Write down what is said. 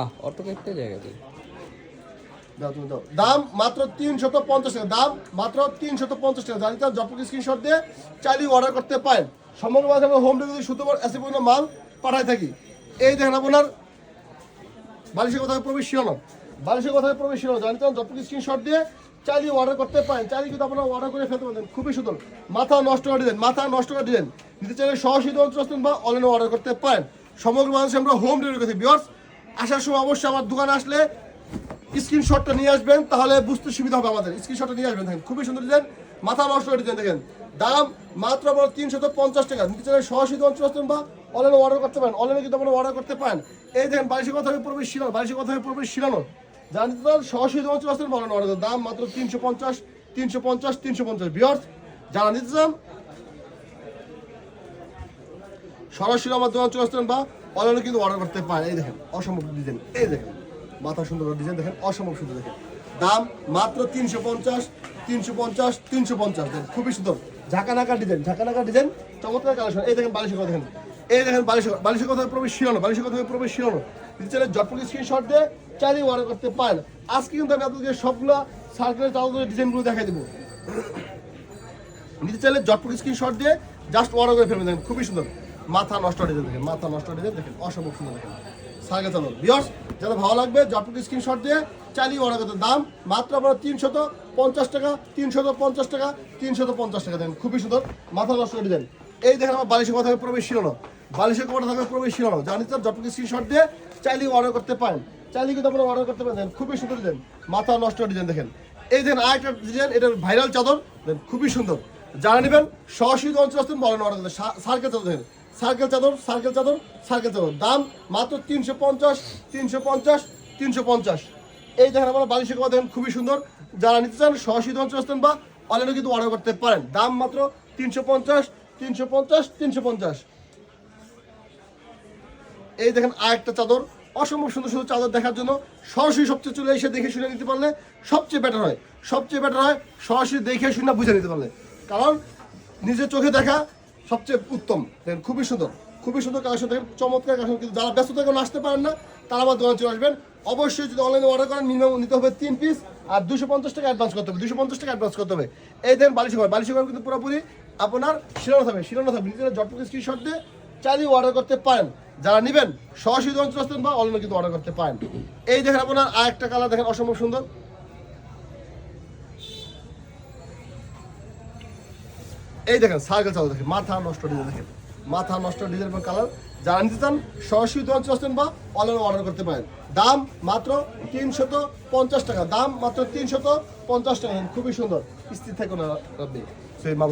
আহ, auto একটা জায়গা দাও দাম মাত্র তিনশত পঞ্চাশ টাকা, দাম মাত্র তিনশত পঞ্চাশ টাকা। জানি তো জপক স্ক্রিনশট দিয়ে চাইলে অর্ডার করতে পারেন। সমগ্র মাঝে আমরা হোম ডেলিভারি শুধুমাত্র এসে পর্যন্ত মাল পাঠাই থাকি। এই দেখেন আপনার বালিশের কথা প্রবেশ ছিল না বালিশের কথা প্রবেশ ছিল না জানি তো জপক স্ক্রিনশট দিয়ে চাইলে অর্ডার করতে পারেন। চাইলে কিন্তু আপনারা অর্ডার করে ফেলতে পারেন খুবই সুন্দর। মাথা নষ্ট করে দিলেন, মাথা নষ্ট করে দিলেন। নিতে চাইলে সহসিদ্ধ অঞ্চল বা অনলাইনে অর্ডার করতে পারেন। সমগ্র বাংলাদেশে আমরা হোম ডেলিভারি করতে বিয়ার্স আসার সময় অবশ্যই আমার দোকানে আসলে স্ক্রিনশটটা নিয়ে আসবেন, তাহলে বুঝতে সুবিধা হবে আমাদের। স্ক্রিনশটটা নিয়ে আসবেন, দেখেন, খুবই সুন্দর ডিজাইন মাথা মাংস ডিজাইন দেখেন। দাম মাত্র আপনার তিনশত পঞ্চাশ টাকা। নিতে চাইলে সরাসরি আসতেন বা অনলাইনে অর্ডার করতে পারেন। অনলাইনে কিন্তু আপনারা অর্ডার করতে পারেন। এই দেখেন বাইশের কথা পূর্বে শিলানো বাইশের কথা পূর্বে শিলানো। জানেন তো সরাসরি অঞ্চল আসতেন বা অর্ডার দাম মাত্র তিনশো পঞ্চাশ তিনশো পঞ্চাশ তিনশো পঞ্চাশ। বিয়ার্স যারা নিতে চান, সরাসরি আমার দোকান চলে আসতেন বা অনলাইনে কিন্তু অর্ডার করতে পারেন। এই দেখেন, অসম্ভব ডিজাইন এই দেখেন, মাথা সুন্দর ডিজাইন দেখেন, অসম্ভব সুন্দর দেখেন। দাম মাত্র তিনশো পঞ্চাশ তিনশো পঞ্চাশ তিনশো পঞ্চাশ। দেখেন, খুবই সুন্দর। ঝাঁকা নাকা ডিজাইন ঝাঁকা নাকা ডিজাইন চমৎকার কালেকশন এই দেখেন, বালিশের কথা দেখেন। এই দেখেন, বালিশের বালিশের কথা প্রবেশ শিরানো বালিশের কথা প্রবেশ শিরানো নিচে জটপক স্ক্রিনশট দিয়ে চাইলে অর্ডার করতে পারেন। আজকে কিন্তু আমি আপনাদেরকে সবগুলো সার্কেলের চালকের ডিজাইনগুলো দেখাই দেবো। নিতে চাইলে জটপক স্ক্রিনশট দিয়ে জাস্ট অর্ডার করে ফেলবেন। দেখেন, খুবই সুন্দর। মাথা নষ্ট ডিজাইন দেখেন, মাথা নষ্ট ডিজাইন দেখেন, অসম্ভব সুন্দর দেখেন। সার্কেল চালক বিয়স যাদের ভালো লাগবে জটপক স্ক্রিনশট দিয়ে চালিয়ে অর্ডার দাম, মাত্র আপনার তিনশত পঞ্চাশ টাকা, তিনশত পঞ্চাশ টাকা, তিনশত পঞ্চাশ টাকা দেখেন খুবই সুন্দর, মাথা নষ্ট ডিজাইন এই দেখেন আমার বালিশের কথা প্রবেশ ছিল না। বালিশের কথা থাকবে প্রবেশ ছিল না। জানি তো জটপক স্ক্রিনশট দিয়ে চাইলে অর্ডার করতে পারেন। চাইলে কিন্তু আপনারা অর্ডার করতে পারেন। খুবই সুন্দর ডিজাইন মাথা নষ্ট ডিজাইন দেখেন। এই দেখেন আরেকটা ডিজাইন এটা ভাইরাল চাদর। দেন, খুবই সুন্দর। যারা নেবেন, সরাসরি অঞ্চল আসতেন বলেন অর্ডার সার্কেল চাদর দেখেন সার্কেল চাদর সার্কেল চাদর সার্কেল চাদর। দাম মাত্র তিনশো পঞ্চাশ তিনশো পঞ্চাশ তিনশো পঞ্চাশ। এই দেখেন আমার বালিশের কথা দেখেন, খুবই সুন্দর। যারা নিতে চান, সরাসরি অঞ্চল আসতেন বা অনলাইনে কিন্তু অর্ডার করতে পারেন। দাম মাত্র তিনশো পঞ্চাশ তিনশো পঞ্চাশ তিনশো পঞ্চাশ। এই দেখেন আরেকটা চাদর, অসম্ভব সুন্দর সুন্দর চাদর দেখার জন্য সরাসরি সবচেয়ে চলে এসে দেখে শুনে নিতে পারলে সবচেয়ে বেটার হয়। সবচেয়ে বেটার হয়, সরাসরি দেখে শুনে বুঝে নিতে পারলে। কারণ নিজের চোখে দেখা সবচেয়ে উত্তম। দেখেন, খুবই সুন্দর। খুবই সুন্দর কালেকশন। দেখেন, চমৎকার কালেকশন। কিন্তু যারা ব্যস্ত থেকে আসতে পারেন না, তারা আমার দোকানে চলে আসবেন। অবশ্যই যদি অনলাইনে অর্ডার করেন মিনিমাম নিতে হবে তিন পিস আর দুশো পঞ্চাশ টাকা অ্যাডভান্স করতে হবে। দুশো পঞ্চাশ টাকা অ্যাডভান্স করতে হবে। এই দেখেন, বালিশ ঘর। বালিশ ঘর কিন্তু পুরোপুরি আপনার শিরানো থাকবে। শিরানো থাকবে। নিজেরা জটপুর স্ক্রিনশট দিয়ে চালিয়ে অর্ডার করতে পারেন। যারা নেবেন, সরাসরি অঞ্চল আসতেন বা অনলাইনে কিন্তু অর্ডার করতে পারেন। এই দেখেন আপনার আরেকটা কালার দেখেন অসম্ভব সুন্দর। এই দেখেন সার্কেল চাল দেখেন, মাথা নষ্ট ডিজাইন দেখেন। মাথা নষ্ট ডিজাইন এবং কালার যারা নিতে চান, সরাসরি দোকান আসতেন বা অনলাইনে অর্ডার করতে পারেন। দাম মাত্র তিনশত পঞ্চাশ টাকা, দাম মাত্র তিনশত পঞ্চাশ টাকা। খুবই সুন্দর, স্থির থাকুন